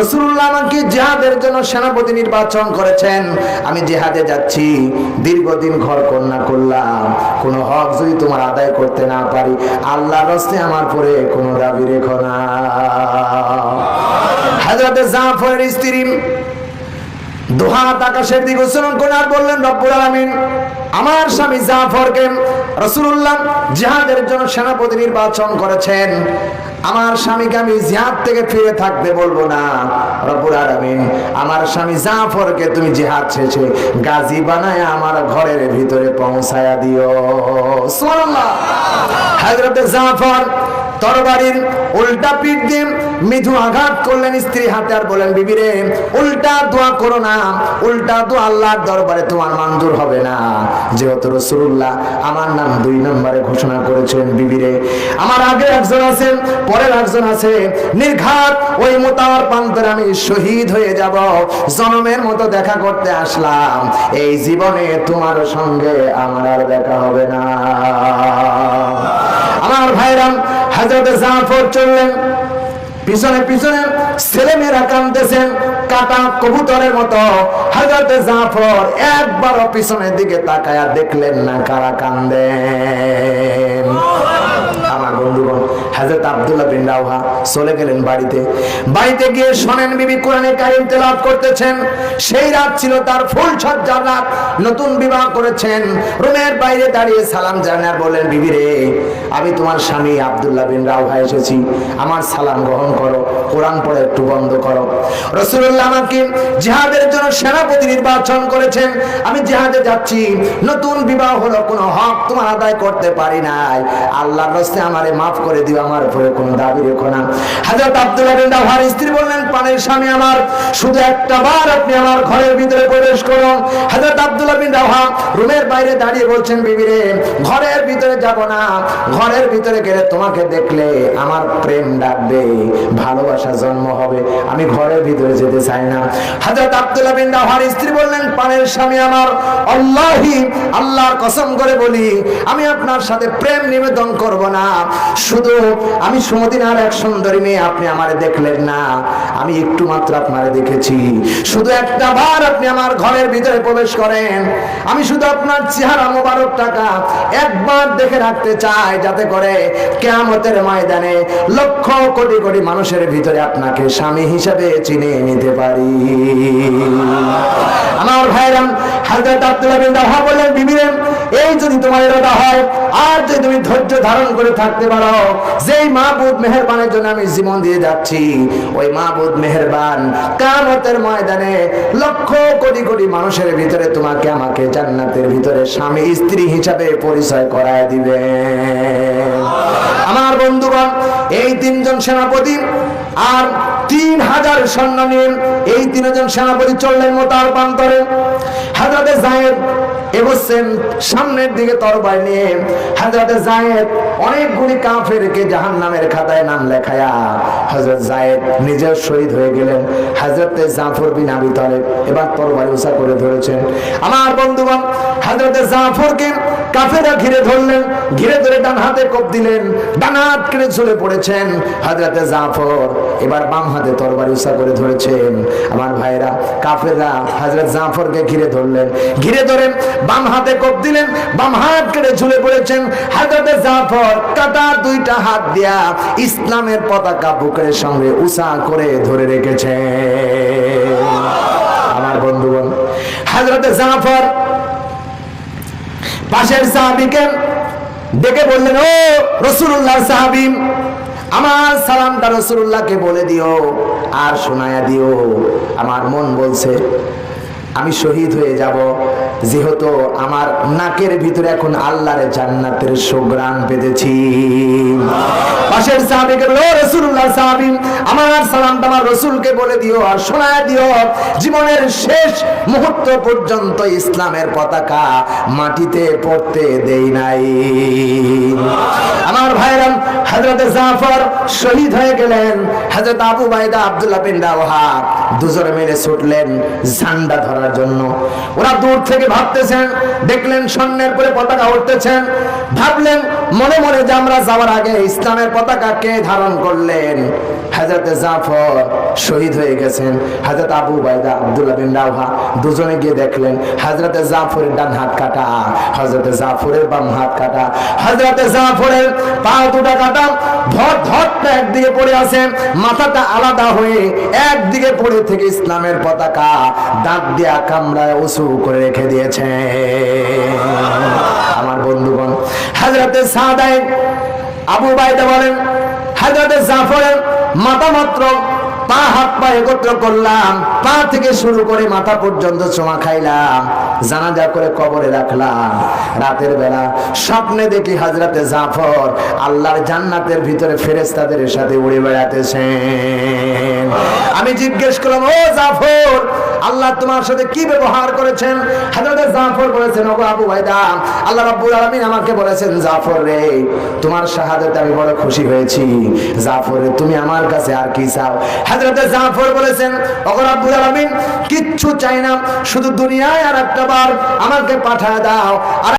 রসুল্লাহ আমাকে জিহাদের জন্য সেনাপতি নির্বাচন করেছেন। আমি জিহাদে যাচ্ছি। দীর্ঘদিন ঘর কন্যা করলাম। কোনো হক যদি তোমার আদায় করতে না পারি আল্লাহ রস্তে আমার পরে কোনো দাবি রেখো না। হাজরতে জাফরের স্ত্রী দুহাত আকাশের দিকে উচ্চারণ করে আর বললেন, রব্বুল আলামিন আমার স্বামী জাফরকে রসুল্লাহ জিহাদের জন্য সেনাপতি নির্বাচন করেছেন। আমার স্বামীকে আমি জিহাদ থেকে ফিরে থাকতে বলব না। রব্বুল আলামিন, আমার স্বামী জাফরকে তুমি জিহাদ শেষে গাজী বানায় আমার ঘরের ভিতরে পৌঁছায়া দিও। সুবহানাল্লাহ। হযরতে জাফর তরবারির উল্টা পিঠ দিয়ে মৃদু আঘাত করলেন স্ত্রী হাতে আর বলেন বিবিরে, উল্টা দোয়া করো না। উল্টা দোয়া আল্লাহর দরবারে তোমার মঞ্জুর হবে না। যেহেতু রসুল্লাহ আমার নাম দুই নম্বরে ঘোষণা করেছেন বিবিরে, আমার আগে একজন আছেন পরের একজন আছে। নির্ঘাত ওই মোতার প্রান্তরে আমি শহীদ হয়ে যাব। জনমের মতো দেখা করতে আসলাম। এই জীবনে তোমার সঙ্গে আমার আর দেখা হবে না। হাজরতে জাফর চললেন। পিছনে পিছনে ছেলে মেয়েরা কান্দতেছেন কাটা কবুতরের মতো। হাজরতে জাফর একবারও পিছনের দিকে তাকায়া দেখলেন না, কারা কান্দেন? আমার বন্ধুগণ হাজরত আব্দুল্লাহ বিন চলে গেলেন বাড়িতে। বাড়িতে গিয়ে শোনেন বিবি কোরআনে কারিম তেলাওয়াত করতেছেন। সেই রাত ছিল তার ফুল সজ্জার রাত। নতুন বিবাহ করেছেন। রুমের বাইরে দাঁড়িয়ে সালাম জানার বিবি রে, আমি তোমার স্বামী আব্দুল্লাহ বিন রাওহা এসেছি। আমার সালাম গ্রহণ করো, কোরআন পড়ে একটু বন্ধ করো। রসুল্লাহ আমাকে জিহাদের জন্য সেনাপতি নির্বাচন করেছেন, আমি জিহাদে যাচ্ছি, নতুন বিবাহ হলো, কোনো হক তোমার আদায় করতে পারি নাই। আল্লাহর রাস্তে আমারে মাফ করে দিও, আমার উপরে কোনো দাবি রেখো না। হযরত আব্দুল্লাহ বিন স্ত্রী বললেন, পানের স্বামী আমার, শুধু একটা বার আপনি আমার ঘরের ভিতরে প্রবেশ করুন। হযরত আব্দুল্লাহ বিন রাওয়া রুমের বাইরে দাঁড়িয়ে বলছেন, বিবিরে, ঘরের ভিতরে যাব না। ঘরের ভিতরে গেলে তোমাকে দেখলে আমার প্রেম ডাকবে, ভালোবাসা জন্ম হবে। আমি ঘরের ভিতরে যেতে চাই না। হযরত আব্দুল্লাহ বিন রাওয়ার স্ত্রী বললেন, পানের স্বামী আমার, আল্লাহি, আল্লাহর কসম করে বলি, আমি আপনার সাথে প্রেম নিবেদন করব না। শুধু আমি সুমদিনার এক সুন্দরী মেয়ে, আপনি আমারে দেখলেন না। আমি একটু মাত্র আপনারে দেখেছি। শুধু একটা বার আপনি আমার ঘরের ভিতরে প্রবেশ করেন। আমি শুধু আপনার চেহারা মোবারক টাকা একবার দেখে রাখতে চাই, যাতে করে কেয়ামতের ময়দানে লক্ষ কোটি কোটি মানুষের ভিতরে আপনাকে স্বামী হিসাবে চিনে নিতে পারি। আমার ভাইরাম হাজরত আব্দুল্লাহ বিন রাওহা বললেন বিবিরে এই যদি তোমার এরোটা হয়, আর যদি তুমি ধৈর্য ধারণ করে থাকতে পারো, যেই মাহবুদ মেহেরবানের জন্য আমি জীবন দিয়ে যাচ্ছি, ওই মাহবুদ মেহেরবান কামতের ময়দানে লক্ষ কোটি কোটি মানুষের ভিতরে তোমাকে আমাকে জান্নাতের ভিতরে স্বামী, স্ত্রী হিসাবে পরিচয় করায় দিবে। আমার বন্ধুগণ, এই তিনজন সেনাপতি আর তিন হাজার সৈন্য নিয়ে এই তিনজন সেনাপতি চললেন মোতার প্রান্তরে। হাজরাতে জায়েদ এগোচ্ছেন সামনের দিকে নিয়ে। জায়েদ অনেকগুলি জাহান নামের খাতায় নাম লেখায়া হজরত জায়েদ নিজেও শহীদ হয়ে গেলেন। হাজরতে জাফর বিন আবি তালেব এবার তরবারি উঁচা করে ধরেছেন। আমার বন্ধুগণ, হাজরতে জাফরকে কাফেরা ঘিরে ধরলেন, ঘিরে ধরে ডান হাতে কোপ দিলেন, ডান হাত কেড়ে ঝুলে পড়েছেন হাজরাতে জাফর। এবার বাম হাতে তরবারি উঁচা করে ধরেছেন। আমার ভাইরা কাফেররা হাজরত জাফরকে ঘিরে ধরলেন। ঘিরে ধরে বাম হাতে কোপ দিলেন, বাম হাত কেড়ে ঝুলে পড়েছেন। হাজরতে জাফর কাটা দুইটা হাত দিয়া ইসলামের পতাকা বুকের সঙ্গে উঁচা করে ধরে রেখেছে আমার বন্ধুগণ হাজরতে জাফর পাশের সাহাবিকে ডেকে বললেন, ও রসুল্লাহ সাহাবি আমার সালামটা রসুল্লাহকে বলে দিও আর শোনায়া দিও। আমার মন বলছে আমি শহীদ হয়ে যাব। যেহেতু আমার নাকের ভিতরে এখন আল্লাহর জান্নাতের সুগ্রাণ পেতেছি পাশের সাহাবিকে বলো রসুল্লাহ সাহাবি, আমার সালামটা আমার রসুলকে বলে দিও আর শোনায় দিও। জীবনের শেষ মুহূর্ত পর্যন্ত ইসলামের পতাকা মাটিতে পড়তে দেই নাই। আমার ভাইরাম হযরত জাফর শহীদ হয়ে গেলেন। হযরত আবু বাইদা আব্দুল্লাহ বিন রাওহা দুজনে মিলে ছুটলেন ঝান্ডা ধরার জন্য। ওরা দূর থেকে ভাবতেছেন, দেখলেন স্বর্ণের করে পতাকা উঠতেছেন। ভাবলেন, মনে মনে যে আমরা যাওয়ার আগে ইসলামের পতাকা কে ধারণ করলেন? হাজরতে জাফর শহীদ হয়ে গেছেন। হাজরত আবু বাইদা আব্দুল্লাহ বিন রাওহা দুজনে গিয়ে দেখলেন, হাজরতে জাফরের ডান হাত কাটা, হজরতে জাফরের বাম হাত কাটা, হজরতে জাফরের পা দুটা কাটা ধর ধরটা একদিকে পড়ে আছে মাথাটা আলাদা হয়ে একদিকে পড়ে থেকে ইসলামের পতাকা দাঁত দিয়া কামড়ায় উঁচু করে রেখে দিয়েছে। আমার বন্ধুগণ হাজরতে সাদাই আবু বাইদা বলেন হাজরতে জাফরের মাথা মাত্র পা হাত পা একত্র করলাম। পা থেকে শুরু করে মাথা পর্যন্ত চোমা খাইলাম, জানাজা করে কবরে রাখলাম। রাতের বেলা স্বপ্নে দেখি হাজরাতে জাফর আল্লাহর জান্নাতের ভিতরে ফেরেস্তাদের সাথে উড়ে বেড়াতেছেন আমি জিজ্ঞেস করলাম, ও জাফর, আল্লাহ তোমার সাথে কি ব্যবহার করেছেন? হাজরতে জাফর বলেছেন, ওগো আবু বাইদা আল্লাহ রাব্বুল আলামিন আমাকে বলেছেন, জাফর রে, তোমার শাহাদাতে আমি বড় খুশি হয়েছি। জাফর রে, তুমি আমার কাছে আর কি চাও? হাজরতে জাফর বলেছেন, ওগো রাব্বুল আলামিন কিচ্ছু চাই না। শুধু দুনিয়ায় আর একটা বার আমাকে পাঠায় দাও। আর